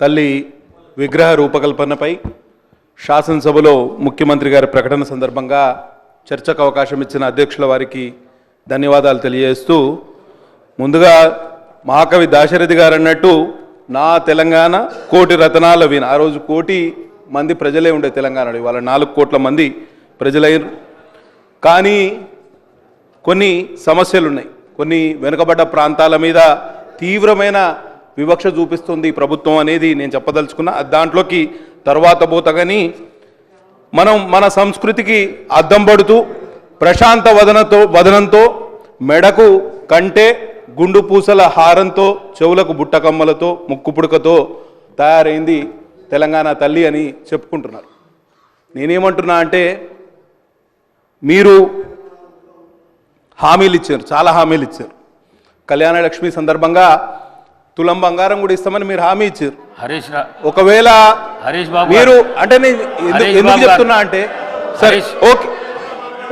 తల్లి విగ్రహ రూపకల్పనపై శాసనసభలో ముఖ్యమంత్రి గారి ప్రకటన సందర్భంగా చర్చకు అవకాశం ఇచ్చిన అధ్యక్షుల వారికి ధన్యవాదాలు తెలియజేస్తూ ముందుగా మహాకవి దాశరథి గారు అన్నట్టు నా తెలంగాణ కోటి రతనాల విన ఆ రోజు కోటి మంది ప్రజలే ఉండే తెలంగాణలో ఇవాళ నాలుగు కోట్ల మంది ప్రజలయ్యారు కానీ కొన్ని సమస్యలు ఉన్నాయి కొన్ని వెనుకబడ్డ ప్రాంతాల మీద తీవ్రమైన వివక్ష చూపిస్తుంది ప్రభుత్వం అనేది నేను చెప్పదలుచుకున్నా. దాంట్లోకి తర్వాత పోతా మనం మన సంస్కృతికి అద్దం పడుతూ ప్రశాంత వదనతో వదనంతో మెడకు కంటే గుండు పూసల హారంతో చెవులకు బుట్టకమ్మలతో ముక్కు పుడకతో తయారైంది తెలంగాణ తల్లి అని చెప్పుకుంటున్నారు. నేనేమంటున్నా అంటే మీరు హామీలు ఇచ్చారు చాలా హామీలు ఇచ్చారు. కళ్యాణ లక్ష్మి సందర్భంగా తులం బంగారం కూడా ఇస్తామని మీరు హామీ ఇచ్చారు హరీష్ ఒకవేళ హరీష్ బాబు మీరు. అంటే నేను ఎందుకు. చెప్తున్నా అంటే సరే. ఓకే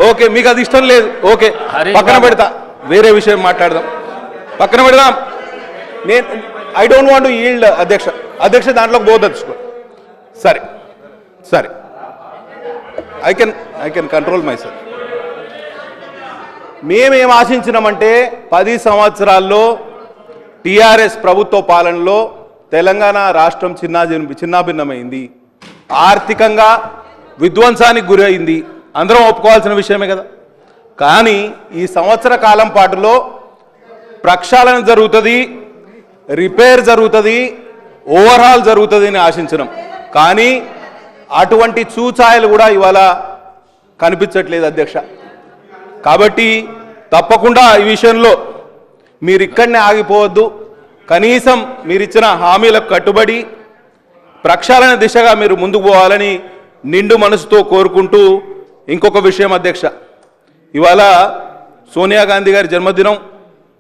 ఓకే మీకు అది ఇష్టం లేదు ఓకే పక్కన. పెడతా వేరే విషయం మాట్లాడదాం పక్కన పెడదాం నేను ఐ డోంట్ వాంట్ ఈల్డ్ అధ్యక్ష అధ్యక్ష దాంట్లోకి పోదలుచుకో సరే సరే I can I can control my myself ఆశించినామంటే పది సంవత్సరాల్లో టీఆర్ఎస్ ప్రభుత్వ పాలనలో తెలంగాణ రాష్ట్రం చిన్నా చిన్నాభిన్నమైంది. ఆర్థికంగా విధ్వంసానికి గురైంది. అందరం ఒప్పుకోవాల్సిన విషయమే కదా. కానీ ఈ సంవత్సర కాలం పాటులో ప్రక్షాళన జరుగుతుంది రిపేర్ జరుగుతుంది ఓవర్హాల్ జరుగుతుంది అని ఆశించినాం. కానీ అటువంటి చూచాయలు కూడా ఇవాళ కనిపించట్లేదు అధ్యక్ష. కాబట్టి తప్పకుండా ఈ విషయంలో మీరు ఇక్కడనే ఆగిపోవద్దు. కనీసం మీరు ఇచ్చిన హామీలకు కట్టుబడి ప్రక్షాళన దిశగా మీరు ముందుకు పోవాలని నిండు మనసుతో కోరుకుంటూ ఇంకొక విషయం అధ్యక్ష. ఇవాళ సోనియా గాంధీ గారి జన్మదినం.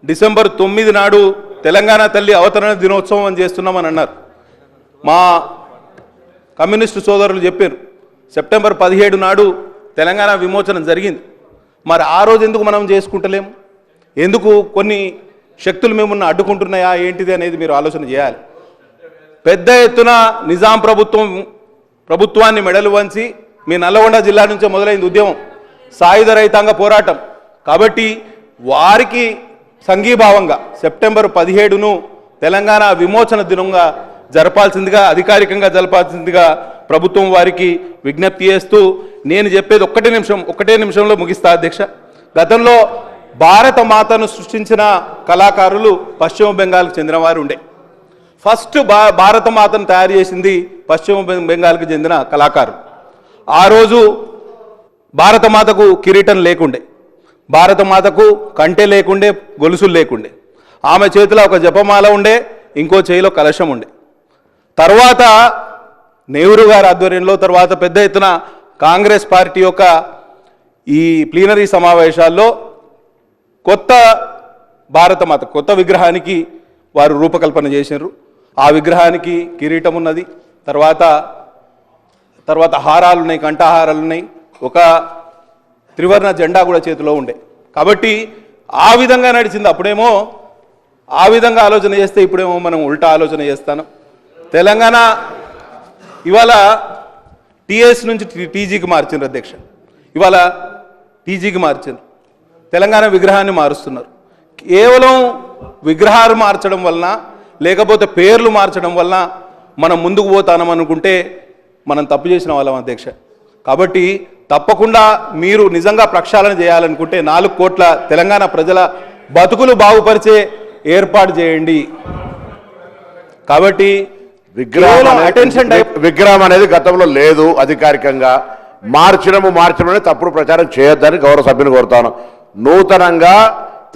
డిసెంబర్ తొమ్మిది నాడు తెలంగాణ తల్లి అవతరణ దినోత్సవం అని చేస్తున్నామని అన్నారు. మా కమ్యూనిస్టు సోదరులు చెప్పారు సెప్టెంబర్ పదిహేడు నాడు తెలంగాణ విమోచనం జరిగింది. మరి ఆ రోజు ఎందుకు మనం చేసుకుంటలేము ఎందుకు కొన్ని శక్తులు మిమ్మల్ని అడ్డుకుంటున్నాయా ఏంటిది అనేది మీరు ఆలోచన చేయాలి. పెద్ద ఎత్తున నిజాం ప్రభుత్వం ప్రభుత్వాన్ని మెడలు వంచి మీ నల్లగొండ జిల్లా నుంచే మొదలైంది ఉద్యమం. సాయుధ రైతాంగ పోరాటం. కాబట్టి వారికి సంఘీభావంగా సెప్టెంబర్ పదిహేడును తెలంగాణ విమోచన దినంగా జరపాల్సిందిగా అధికారికంగా జరపాల్సిందిగా ప్రభుత్వం వారికి విజ్ఞప్తి చేస్తూ నేను చెప్పేది ఒక్కటే నిమిషం ఒకటే నిమిషంలో ముగిస్తా అధ్యక్ష. గతంలో భారత మాతను సృష్టించిన కళాకారులు పశ్చిమ బెంగాల్కు చెందినవారు ఉండే. ఫస్ట్ భా భారత మాతను తయారు చేసింది పశ్చిమ బెంగాల్కు బెంగాల్కి చెందిన కళాకారు. ఆ రోజు భారత మాతకు కిరీటం లేకుండే. భారత మాతకు కంటె లేకుండే గొలుసులు లేకుండే. ఆమె చేతిలో ఒక జపమాల ఉండే ఇంకో చేతిలో కలశం ఉండే. తర్వాత నెహ్రూ గారి ఆధ్వర్యంలో తర్వాత పెద్ద ఎత్తున కాంగ్రెస్ పార్టీ యొక్క ఈ ప్లీనరీ సమావేశాల్లో కొత్త భారతమాత కొత్త విగ్రహానికి వారు రూపకల్పన చేసినారు. ఆ విగ్రహానికి కిరీటం ఉన్నది. తర్వాత తర్వాత హారాలు ఉన్నాయి కంఠహారాలు ఉన్నాయి ఒక త్రివర్ణ జెండా కూడా చేతిలో ఉండే. కాబట్టి ఆ విధంగా నడిచింది. అప్పుడేమో ఆ విధంగా ఆలోచన చేస్తే ఇప్పుడేమో మనం ఉల్టా ఆలోచన చేస్తాను. తెలంగాణ ఇవాళ టీఎస్ నుంచి టీ- టీజీకి మార్చిండ్రు అధ్యక్ష. ఇవాళ టీజీకి మార్చిండ్రు తెలంగాణ విగ్రహాన్ని మారుస్తున్నారు. కేవలం విగ్రహాలు మార్చడం వలన లేకపోతే పేర్లు మార్చడం వలన మనం ముందుకు పోతానం అనుకుంటే మనం తప్పు చేసిన వాళ్ళం అధ్యక్ష. కాబట్టి తప్పకుండా మీరు నిజంగా ప్రక్షాళన చేయాలనుకుంటే నాలుగు కోట్ల తెలంగాణ ప్రజల బతుకులు బాగుపరిచే ఏర్పాటు చేయండి. కాబట్టి విగ్రహం అటెన్షన్ విగ్రహం అనేది గతంలో లేదు అధికారికంగా. మార్చడము మార్చడం తప్పుడు ప్రచారం చేయొద్దని గౌరవ సభ్యుని కోరుతాను. నూతనంగా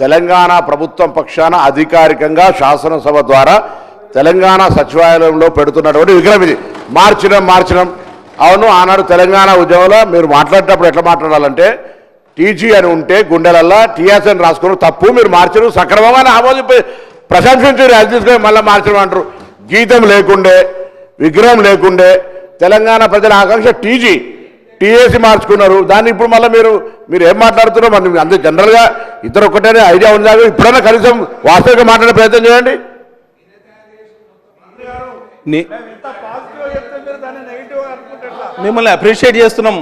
తెలంగాణ ప్రభుత్వం పక్షాన అధికారికంగా శాసనసభ ద్వారా తెలంగాణ సచివాలయంలో పెడుతున్నటువంటి విగ్రహం ఇది. మార్చడం మార్చడం అవును ఆనాడు తెలంగాణ ఉద్యమంలో మీరు మాట్లాడేటప్పుడు ఎట్లా మాట్లాడాలంటే టీజీ అని ఉంటే గుండెలల్లా టీఆర్ఎస్ అని రాసుకుని తప్పు మీరు మార్చరు సక్రమంగా ఆమోదింపి ప్రశంసించారు అది తీసుకొని మళ్ళీ మార్చడం అంటారు. గీతం లేకుండే విగ్రహం లేకుండే తెలంగాణ ప్రజల ఆకాంక్ష టీజీ. టీఏసీ మార్చుకున్నారు. దాన్ని ఇప్పుడు మళ్ళీ మీరు మీరు ఏం మాట్లాడుతున్నారో మరి అంతే జనరల్గా ఇద్దరు ఒకటేనే ఐడియా ఉందా. ఇప్పుడైనా కనీసం వాస్తవికంగా మాట్లాడే ప్రయత్నం చేయండి. నే- మిమ్మల్ని అప్రిషియేట్ చేస్తున్నాం.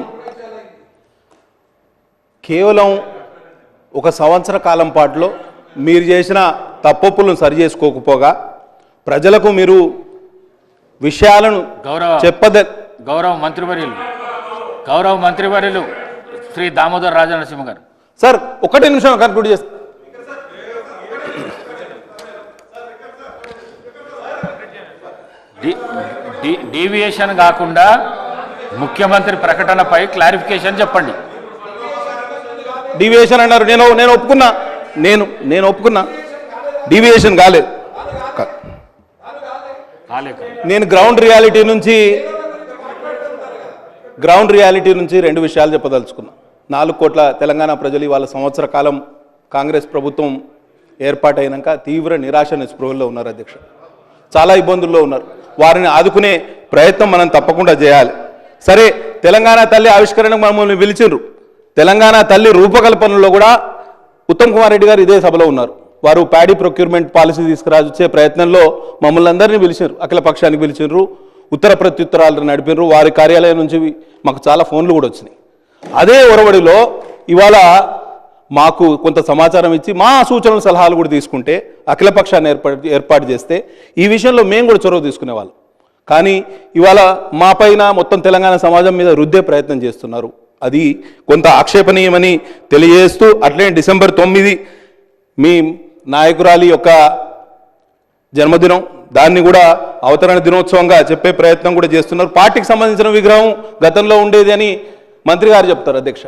కేవలం ఒక సంవత్సర కాలం పాటులో మీరు చేసిన తప్పొప్పులను సరి చేసుకోకపోగా ప్రజలకు మీరు విషయాలను గౌరవ చెప్పద గౌరవ మంత్రివర్యులు గౌరవ మంత్రివర్యులు శ్రీ దామోదర్ రాజనరసింహ గారు. సార్ ఒకటే నిమిషం కన్క్లూడ్ చేస్తా. డీవియేషన్ కాకుండా ముఖ్యమంత్రి ప్రకటనపై క్లారిఫికేషన్ చెప్పండి. డీవియేషన్ అన్నారు. నేను నేను ఒప్పుకున్నా. నేను నేను ఒప్పుకున్నా. డీవియేషన్ కాలేదు. నేను గ్రౌండ్ రియాలిటీ నుంచి గ్రౌండ్ రియాలిటీ నుంచి రెండు విషయాలు చెప్పదలుచుకున్నా. నాలుగు కోట్ల తెలంగాణ ప్రజలు ఇవాళ సంవత్సర కాలం కాంగ్రెస్ ప్రభుత్వం ఏర్పాటైనాక తీవ్ర నిరాశ నిస్పృహల్లో ఉన్నారు అధ్యక్ష. చాలా ఇబ్బందుల్లో ఉన్నారు. వారిని ఆదుకునే ప్రయత్నం మనం తప్పకుండా చేయాలి. సరే తెలంగాణ తల్లి ఆవిష్కరణకు మమ్మల్ని పిలిచిండ్రు. తెలంగాణ తల్లి రూపకల్పనలో కూడా ఉత్తమ్ కుమార్ రెడ్డి గారు ఇదే సభలో ఉన్నారు. వారు ప్యాడీ ప్రొక్యూర్మెంట్ పాలసీ తీసుకురాచే ప్రయత్నంలో మమ్మల్ని అందరినీ పిలిచారు అఖిల పక్షానికి పిలిచినారు ఉత్తర ప్రత్యుత్తరాలు నడిపినారు వారి కార్యాలయం నుంచి మాకు చాలా ఫోన్లు కూడా వచ్చినాయి. అదే ఒరవడిలో ఇవాళ మాకు కొంత సమాచారం ఇచ్చి మా సూచనలు సలహాలు కూడా తీసుకుంటే అఖిలపక్షాన్ని ఏర్పాటు ఏర్పాటు చేస్తే ఈ విషయంలో మేము కూడా చొరవ తీసుకునేవాళ్ళం కానీ ఇవాళ మా పైన మొత్తం తెలంగాణ సమాజం మీద రుద్దే ప్రయత్నం చేస్తున్నారు. అది కొంత ఆక్షేపణీయమని తెలియజేస్తూ అట్లే డిసెంబర్ తొమ్మిది మీ నాయకురాలి యొక్క జన్మదినం దాన్ని కూడా అవతరణ దినోత్సవంగా చెప్పే ప్రయత్నం కూడా చేస్తున్నారు. పార్టీకి సంబంధించిన విగ్రహం గతంలో ఉండేది అని మంత్రి గారు చెప్తారు అధ్యక్ష.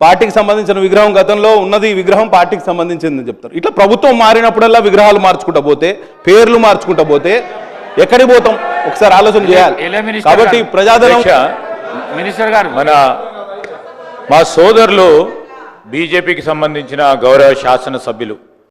పార్టీకి సంబంధించిన విగ్రహం గతంలో ఉన్నది విగ్రహం పార్టీకి సంబంధించిందని చెప్తారు. ఇట్లా ప్రభుత్వం మారినప్పుడల్లా విగ్రహాలు మార్చుకుంటా పోతే పేర్లు మార్చుకుంటా పోతే ఎక్కడికి పోతాం? ఒకసారి ఆలోచన చేయాలి. కాబట్టి. ప్రజాధనం అధ్యక్ష, మినిస్టర్ గారు. మన మా సోదరులు బీజేపీకి సంబంధించిన గౌరవ శాసనసభ్యులు.